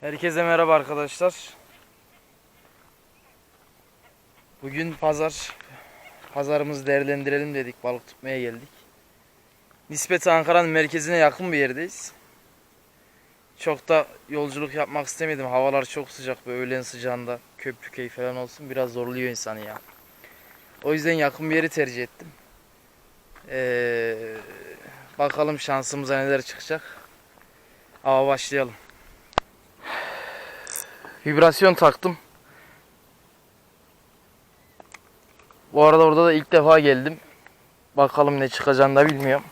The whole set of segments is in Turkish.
Herkese merhaba arkadaşlar. Bugün pazar. Pazarımızı değerlendirelim dedik. Balık tutmaya geldik. Nispeti Ankara'nın merkezine yakın bir yerdeyiz. Çok da yolculuk yapmak istemedim. Havalar çok sıcak. Böyle öğlen sıcağında köprü falan olsun. Biraz zorluyor insanı ya. O yüzden yakın bir yeri tercih ettim. Ee, bakalım şansımıza neler çıkacak. Ava başlayalım. Vibrasyon taktım. Bu arada orada da ilk defa geldim. Bakalım ne çıkacağını da bilmiyorum.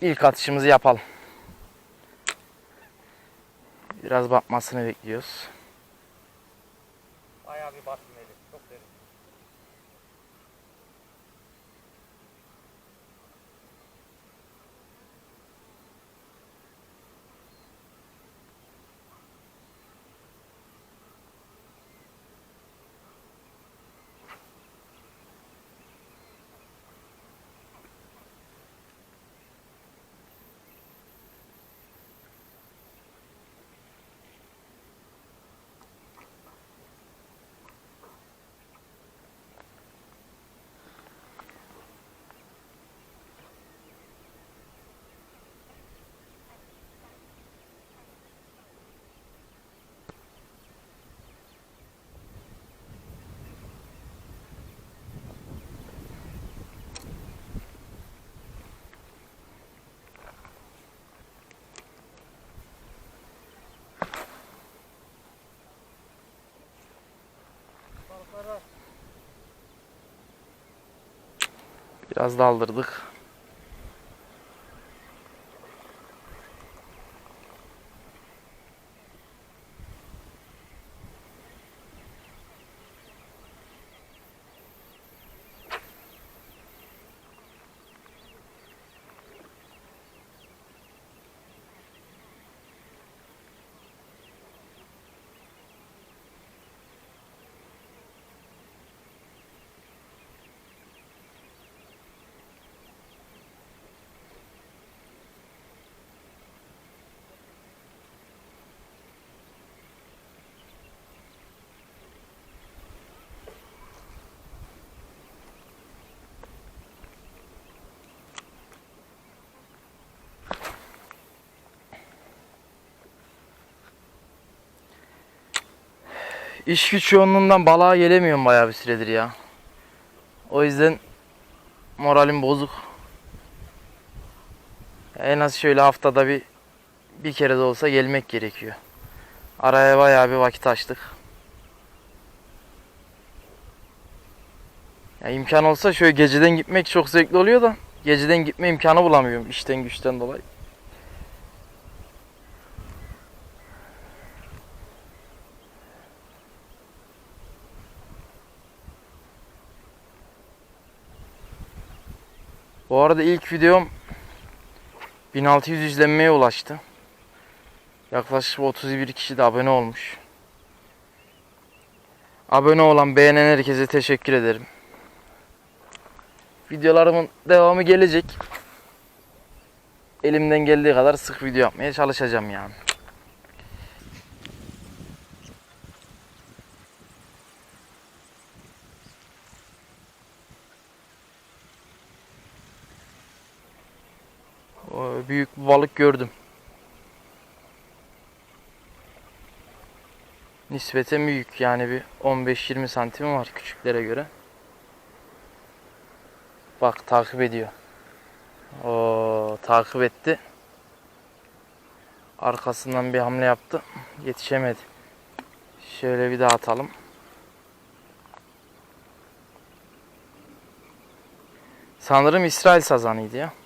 İlk atışımızı yapalım. Biraz batmasını bekliyoruz. Bayağı bir battım Biraz daldırdık. İş güç yoğunluğundan balığa gelemiyorum bayağı bir süredir ya. O yüzden moralim bozuk. En az şöyle haftada bir bir kere de olsa gelmek gerekiyor. Araya bayağı bir vakit açtık. Ya imkan olsa şöyle geceden gitmek çok zevkli oluyor da geceden gitme imkanı bulamıyorum işten güçten dolayı. Bu arada ilk videom 1600 izlenmeye ulaştı. Yaklaşık 31 kişi de abone olmuş. Abone olan, beğenen herkese teşekkür ederim. Videolarımın devamı gelecek. Elimden geldiği kadar sık video yapmaya çalışacağım yani. O büyük bir balık gördüm. Nispeten büyük yani bir 15-20 santim var küçüklere göre. Bak takip ediyor. O takip etti. Arkasından bir hamle yaptı. Yetişemedi. Şöyle bir daha atalım. Sanırım İsrail sazanıydı ya.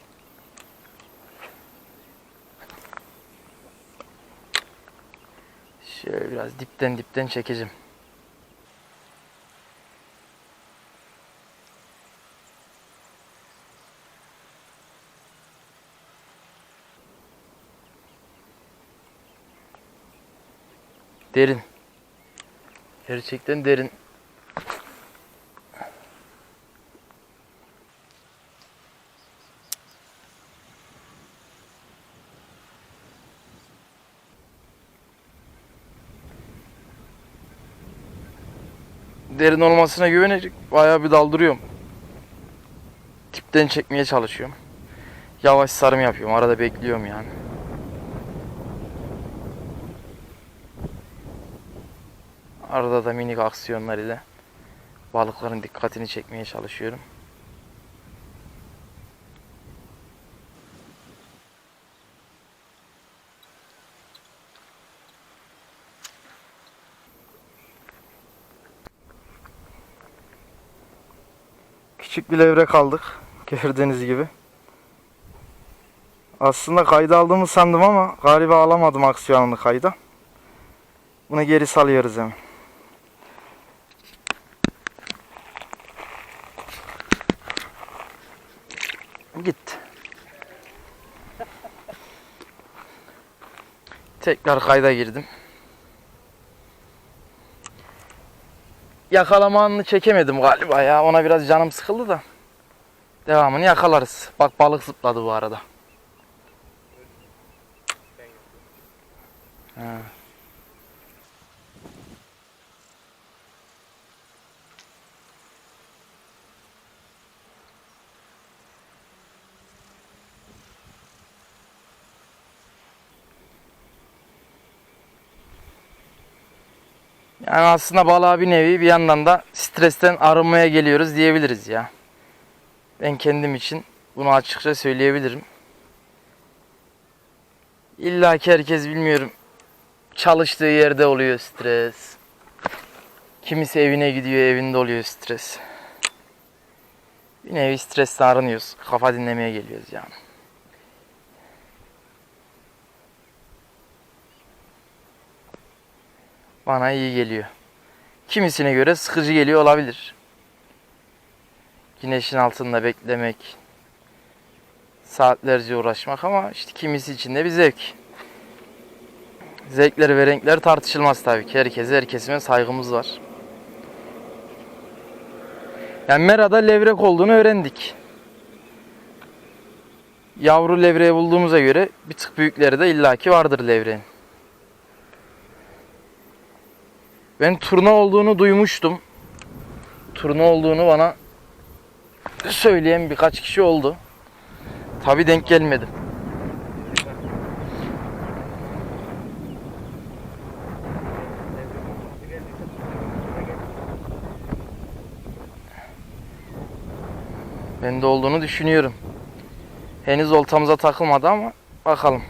Şöyle biraz dipten dipten çekeceğim. Derin. Gerçekten derin. Derin olmasına güvenerek bayağı bir daldırıyorum. Tipten çekmeye çalışıyorum. Yavaş sarım yapıyorum. Arada bekliyorum yani. Arada da minik aksiyonlar ile balıkların dikkatini çekmeye çalışıyorum. Küçük bir levrek aldık. Gördüğünüz gibi. Aslında kayda aldığımı sandım ama galiba alamadım aksiyonunu kayda. Bunu geri salıyoruz hemen. Gitti. Tekrar kayda girdim. Yakalama anını çekemedim galiba ya. Ona biraz canım sıkıldı da. Devamını yakalarız. Bak balık zıpladı bu arada. Ha. Yani aslında balığa bir nevi bir yandan da stresten arınmaya geliyoruz diyebiliriz ya. Ben kendim için bunu açıkça söyleyebilirim. İlla ki herkes bilmiyorum çalıştığı yerde oluyor stres. Kimisi evine gidiyor evinde oluyor stres. Bir nevi stresten arınıyoruz. Kafa dinlemeye geliyoruz yani. Bana iyi geliyor. Kimisine göre sıkıcı geliyor olabilir. Güneşin altında beklemek, saatlerce uğraşmak ama işte kimisi için de bir zevk. Zevkler ve renkler tartışılmaz tabii ki. Herkese, her kesime saygımız var. Yani Mera'da levrek olduğunu öğrendik. Yavru levreği bulduğumuza göre bir tık büyükleri de illaki vardır levreğin. Ben turna olduğunu duymuştum. Turna olduğunu bana söyleyen birkaç kişi oldu. Tabi denk gelmedim. Ben de olduğunu düşünüyorum. Henüz oltamıza takılmadı ama bakalım.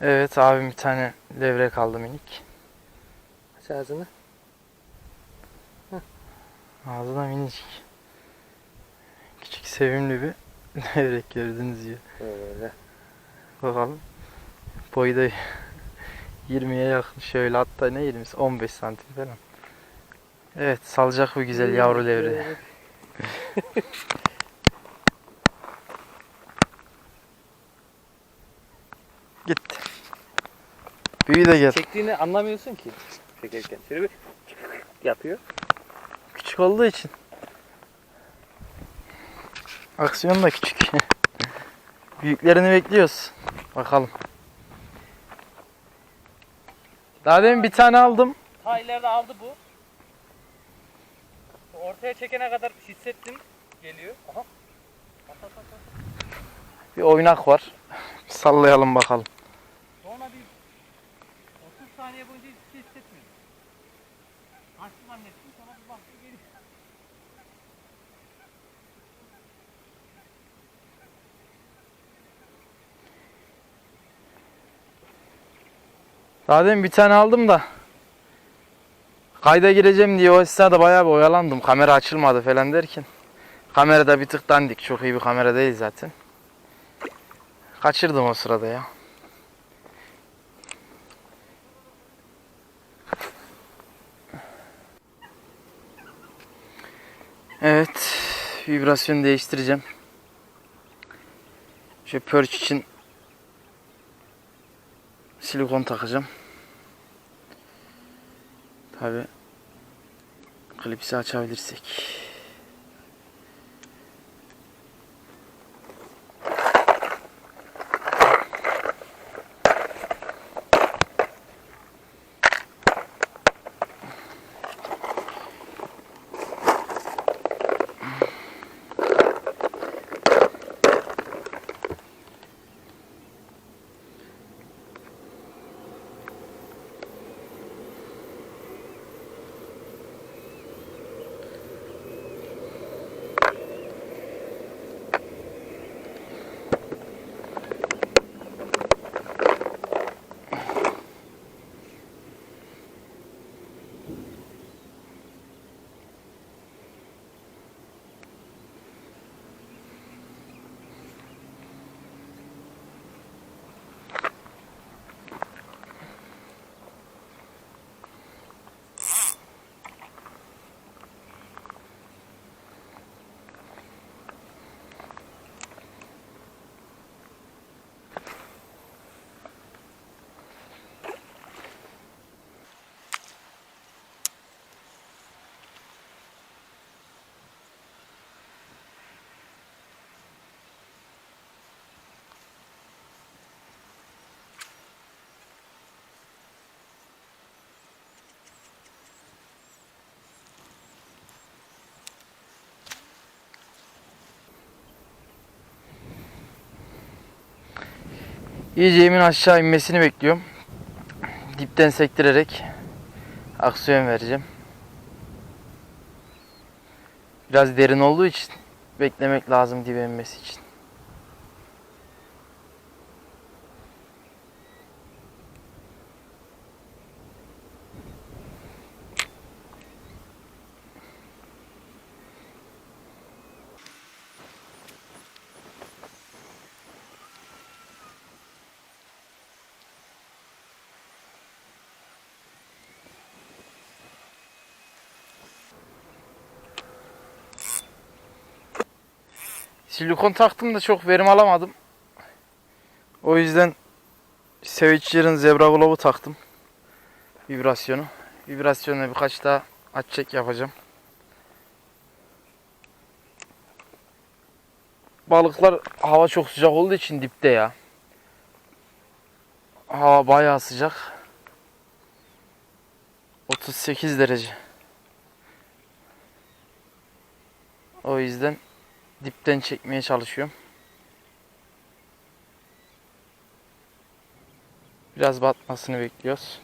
Evet abim bir tane levrek aldı minik. Aç ağzını. Ağzı da minicik. Küçük sevimli bir levrek gördüğünüz gibi. Böyle. Bakalım. Boyu da 20'ye yakın şöyle hatta ne 20'si 15 santim falan. Evet salacak bu güzel yavru levreği. Gitti. Büyü de gel. Çektiğini anlamıyorsun ki. Çekerken. Şöyle bir yapıyor. Küçük olduğu için. Aksiyon da küçük. Büyüklerini bekliyoruz. Bakalım. Daha demin bir tane aldım. Ta ileride aldı bu. Ortaya çekene kadar hissettim. Geliyor. Aha. At, at, at, at. Bir oynak var. Sallayalım bakalım. Sonra bir 30 saniye boyunca hiçbir şey hissetmedim. Açtım zannettim sonra bir baktım geliyor. Demin bir tane aldım da kayda gireceğim diye o esnada bayağı bir oyalandım. Kamera açılmadı falan derken. Kamerada bir tık dandik. Çok iyi bir kamera değil zaten. Kaçırdım o sırada ya. Evet. Vibrasyon değiştireceğim. Şu perch için silikon takacağım. Tabi klipsi açabilirsek. İyice yemin aşağı inmesini bekliyorum. Dipten sektirerek aksiyon vereceğim. Biraz derin olduğu için beklemek lazım dibe inmesi için. Silikon taktım da çok verim alamadım. O yüzden Savage'ın Zebra Glove'u taktım. Vibrasyonu. Vibrasyonla birkaç daha aç çek yapacağım. Balıklar hava çok sıcak olduğu için dipte ya. Hava bayağı sıcak. 38 derece. O yüzden dipten çekmeye çalışıyorum. Biraz batmasını bekliyoruz.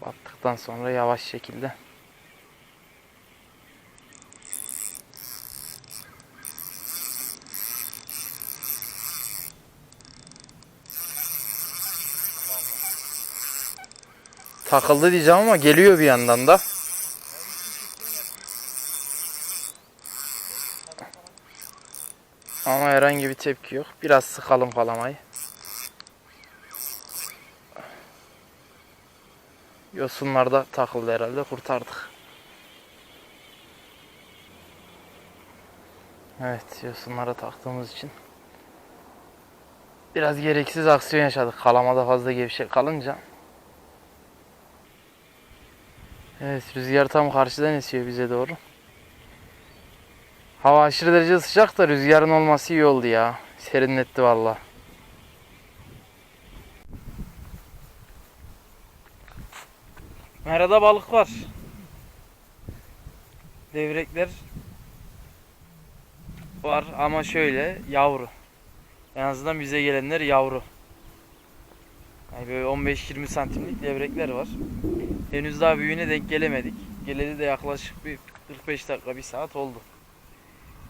Battıktan sonra yavaş şekilde takıldı diyeceğim ama geliyor bir yandan da. Ama herhangi bir tepki yok. Biraz sıkalım kalamayı. Yosunlarda takıldı herhalde. Kurtardık. Evet yosunlara taktığımız için biraz gereksiz aksiyon yaşadık. Kalamada fazla gevşek kalınca. Evet rüzgar tam karşıdan esiyor bize doğru. Hava aşırı derece sıcak da rüzgarın olması iyi oldu ya. Serinletti valla. Merada balık var. Devrekler var ama şöyle yavru. En azından bize gelenler yavru. Yani böyle 15-20 santimlik devrekler var. Henüz daha büyüğüne denk gelemedik. Geleli de yaklaşık bir 45 dakika, bir saat oldu.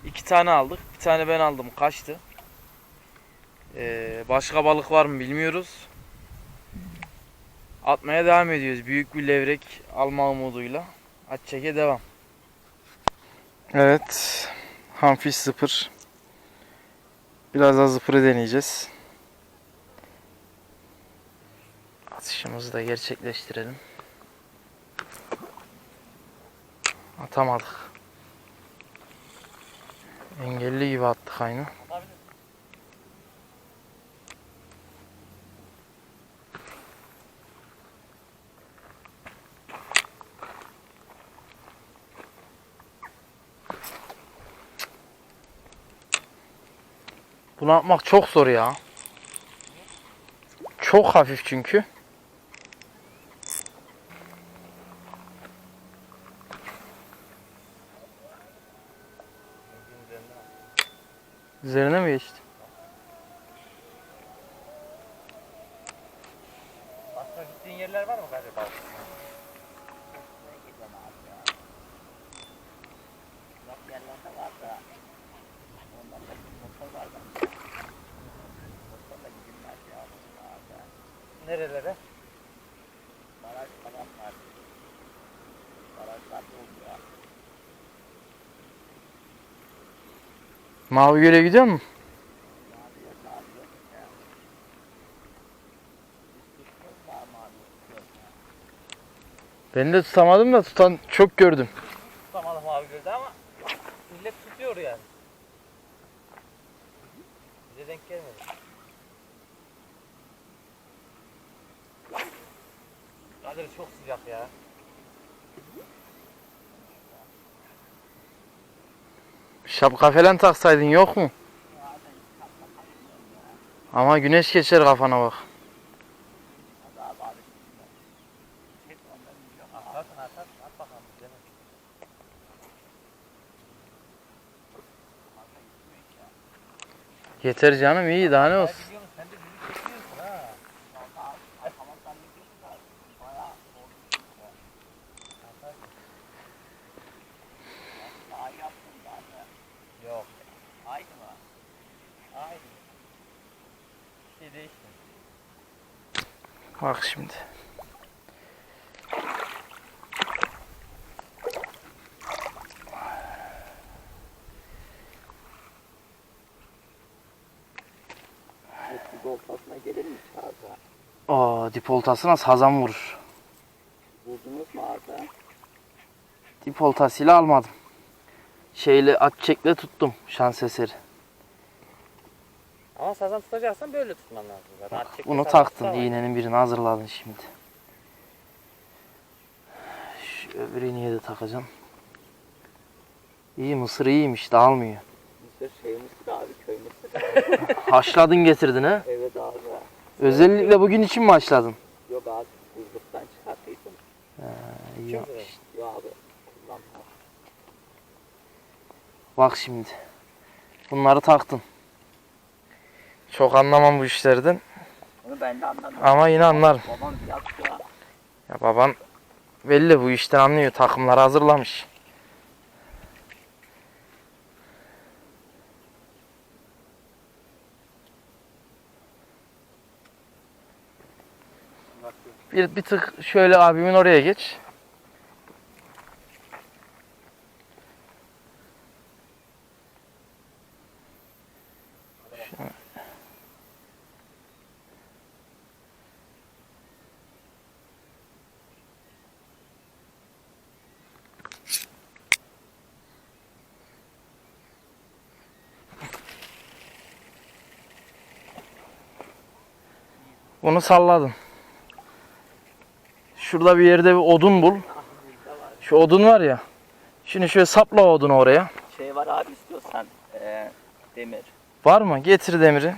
İki tane aldık. Bir tane ben aldım. Kaçtı. Ee, başka balık var mı bilmiyoruz. Atmaya devam ediyoruz. Büyük bir levrek alma umuduyla. At çeke devam. Evet. Hamfiş zıpır. Biraz daha zıpırı deneyeceğiz. Atışımızı da gerçekleştirelim. Atamadık. Engelli gibi attık aynı. Bunu atmak çok zor ya. Çok hafif çünkü. Üzerine mi geçti? Aslında gittiğin yerler var mı galiba? Nerelere? Baraj falan var. Barajlar oldu ya. Mavi Göl'e gidiyor mu? Ben de tutamadım da tutan çok gördüm. Tutamadım abi gördü ama millet tutuyor yani. Bize denk gelmedi. Kadir çok sıcak ya. Şapka falan taksaydın yok mu? Ama güneş geçer kafana bak. Yeter canım iyi daha ne olsun. Ben biliyorum sen de bizi çekiyorsun ha. Yok. Aynı mı? Aynı. Bir şey değişti. Bak şimdi. Golfasına gelir mi Çağatay? Aa dip oltasına sazan vurur. Buldunuz mu Arda? Dip oltasıyla almadım. Şeyle at çekle tuttum şans eseri. Ama sazan tutacaksan böyle tutman lazım zaten. At çekme Bunu taktın iğnenin birini hazırladın şimdi. Şu öbür iğneyi de takacağım. İyi mısır iyiymiş dağılmıyor. Mısır şey mısır abi köy mısır. Haşladın getirdin ha. evet abi. Özellikle bugün için mi haşladın? Yok abi buzluktan çıkarttıydım. Yapmış. güzel. Yok abi kullanmam. Bak şimdi. Bunları taktın. Çok anlamam bu işlerden Onu ben de anlamadım. ama yine anlarım. Babam yaptı ya. Ya baban belli bu işten anlıyor. Takımları hazırlamış. Bir, bir tık şöyle abimin oraya geç. Bunu salladın. Şurada bir yerde bir odun bul. Şu odun var ya. Şimdi şöyle sapla odunu oraya. Şey var abi istiyorsan eee demir. Var mı? Getir demiri.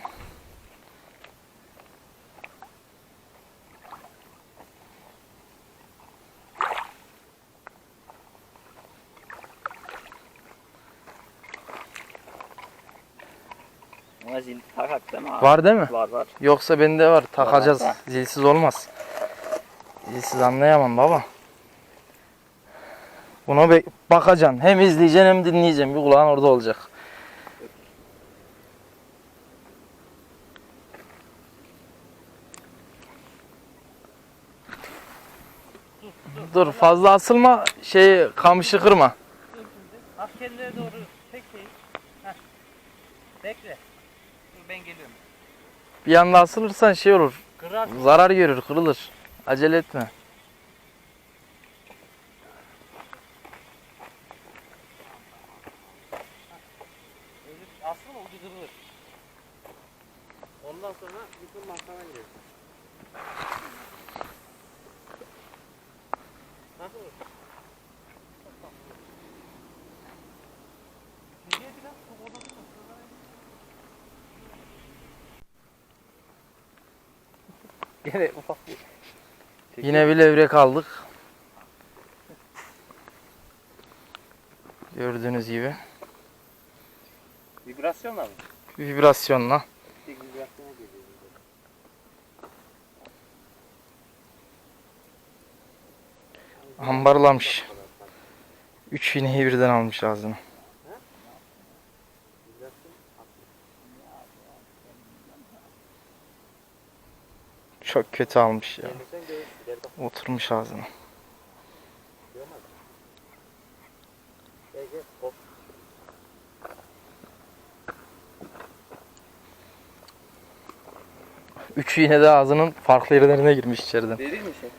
Var değil mi? Var var. Yoksa bende var. Takacağız. Var, var. Zilsiz olmaz. Zilsiz anlayamam baba. Buna bakacaksın. Hem izleyeceksin hem dinleyeceksin. Bir kulağın orada olacak. Dur fazla asılma. Şey kamışı kırma. Bak kendine doğru çek şeyi. Bekle. Dur ben geliyorum. Bir anda asılırsan şey olur. Kırar. Zarar görür, kırılır. Acele etme. Öyle asıl oldu kırılır. Ondan sonra bütün mahkeme gelir. Nasıl olur? Nereye biraz çok odası mı? Gene ufak bir Yine bir levrek aldık. Gördüğünüz gibi. vibrasyonla mı? Vibrasyonla. Bir vibrasyona geliyor. Ambarlamış. Üç iğneyi birden almış ağzına. Çok kötü almış ya. Oturmuş ağzına. Üç iğne de ağzının farklı yerlerine girmiş içeriden. Derin mi şey?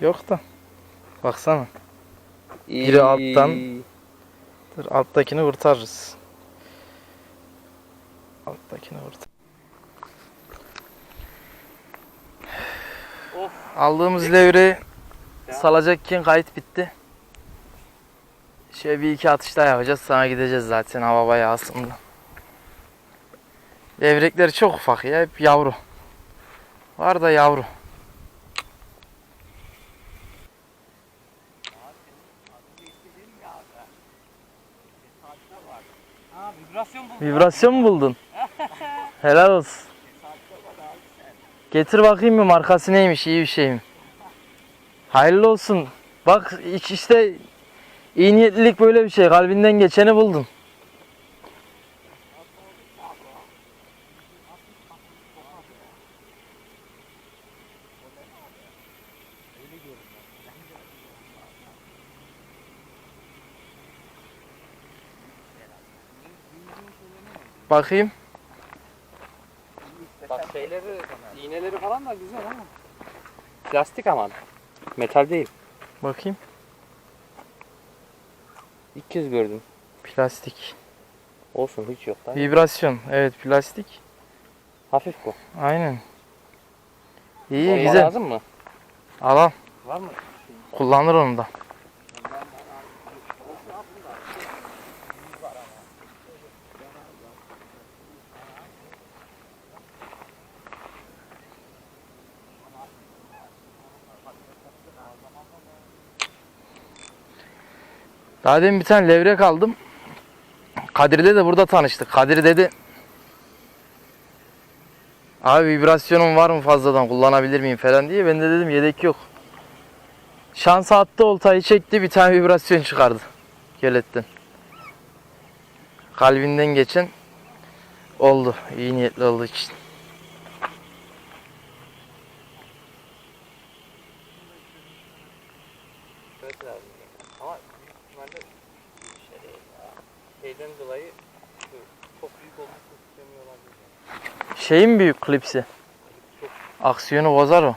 Yok da. Baksana. Biri alttan. Dur alttakini kurtarırız. Alttakini kurtar. Aldığımız levreyi Ya. salacakken kayıt bitti. Şöyle bir iki atış daha yapacağız. Sana gideceğiz zaten. Hava bayağı ısındı. Levrekler çok ufak ya. Hep yavru. Var da yavru. Vibrasyon bu. Vibrasyon mu buldun? Helal olsun. Getir bakayım mı markası neymiş iyi bir şey mi? Hayırlı olsun. Bak işte iyi niyetlilik böyle bir şey. Kalbinden geçeni buldun. Bakayım. Bak şeyleri, iğneleri falan da güzel ama. Plastik ama. Metal değil. Bakayım. İlk kez gördüm. Plastik. Olsun hiç yok da. Vibrasyon. Evet plastik. Hafif bu. Aynen. İyi Olma güzel. lazım mı? Al al. Var mı? Kullanır onu da. Daha demin bir tane levrek aldım. Kadir'le de burada tanıştık. Kadir dedi. Abi vibrasyonum var mı fazladan kullanabilir miyim falan diye. Ben de dedim yedek yok. Şans attı oltayı çekti bir tane vibrasyon çıkardı. Geletten. Kalbinden geçen oldu. İyi niyetli olduğu için. Evet lazım. Ama büyük ihtimalle şey değil ya. Şeyden dolayı şu çok büyük olduğu için istemiyor olabilir. Şeyin büyük klipsi. Aksiyonu bozar o.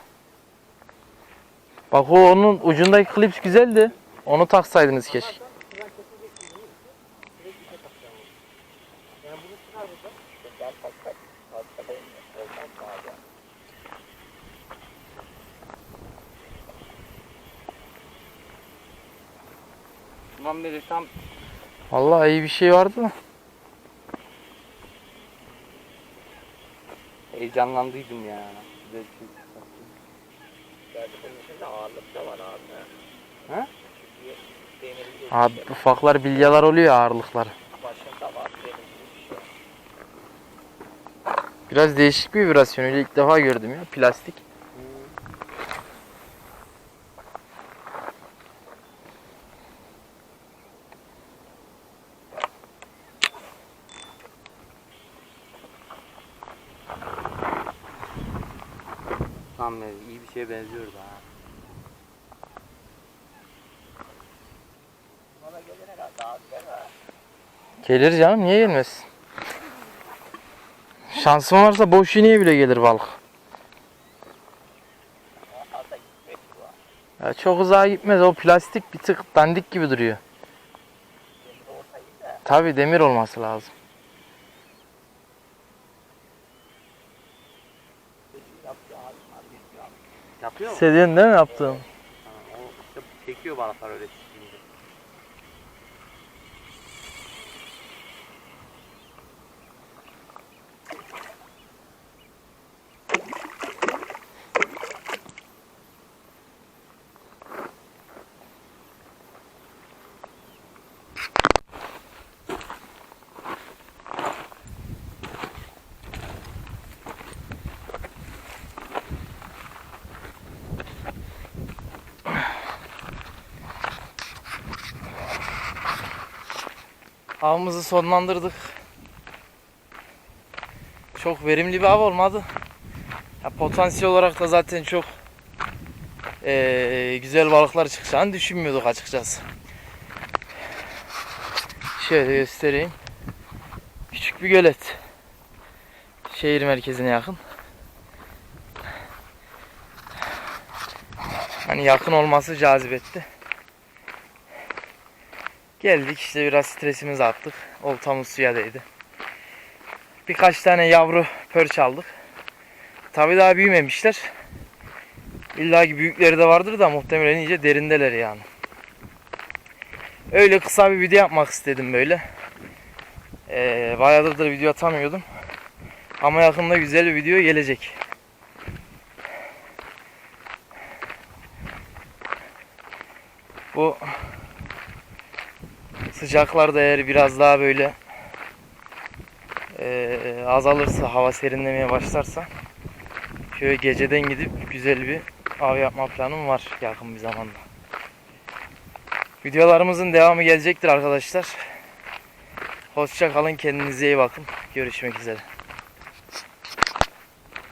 Bak o onun ucundaki klips güzeldi. Onu taksaydınız keşke. Bundan beri tam Vallahi iyi bir şey vardı da. Heyecanlandıydım ya. Güzel bir şey çıktı. Gerçi ağırlık da var abi. Ha? Abi ufaklar bilyalar oluyor ya şey. Biraz değişik bir vibrasyon. Öyle ilk defa gördüm ya. Plastik. Tam iyi bir şeye benziyordu ha. Bana gelir canım niye gelmez? Şansın varsa boş iğneye bile gelir balık. Ya çok uzağa gitmez o plastik bir tık dandik gibi duruyor. Tabi demir olması lazım. Yapıyor abi. Abi yapıyor abi. Mi yaptığım? Ha, o çekiyor balıklar öyle Avımızı sonlandırdık. Çok verimli bir av olmadı. Ya potansiyel olarak da zaten çok eee, güzel balıklar çıkacağını düşünmüyorduk açıkçası. Şöyle göstereyim. Küçük bir gölet. Şehir merkezine yakın. Hani yakın olması cazip etti. Geldik işte biraz stresimizi attık. Oltamız suya değdi. Birkaç tane yavru pörç aldık. Tabi daha büyümemişler. İlla ki büyükleri de vardır da muhtemelen iyice derindeler yani. Öyle kısa bir video yapmak istedim böyle. Ee, bayağıdır da video atamıyordum. Ama yakında güzel bir video gelecek. Bu sıcaklar da eğer biraz daha böyle eee, azalırsa, hava serinlemeye başlarsa şöyle geceden gidip güzel bir av yapma planım var yakın bir zamanda. Videolarımızın devamı gelecektir arkadaşlar. Hoşça kalın, kendinize iyi bakın. Görüşmek üzere.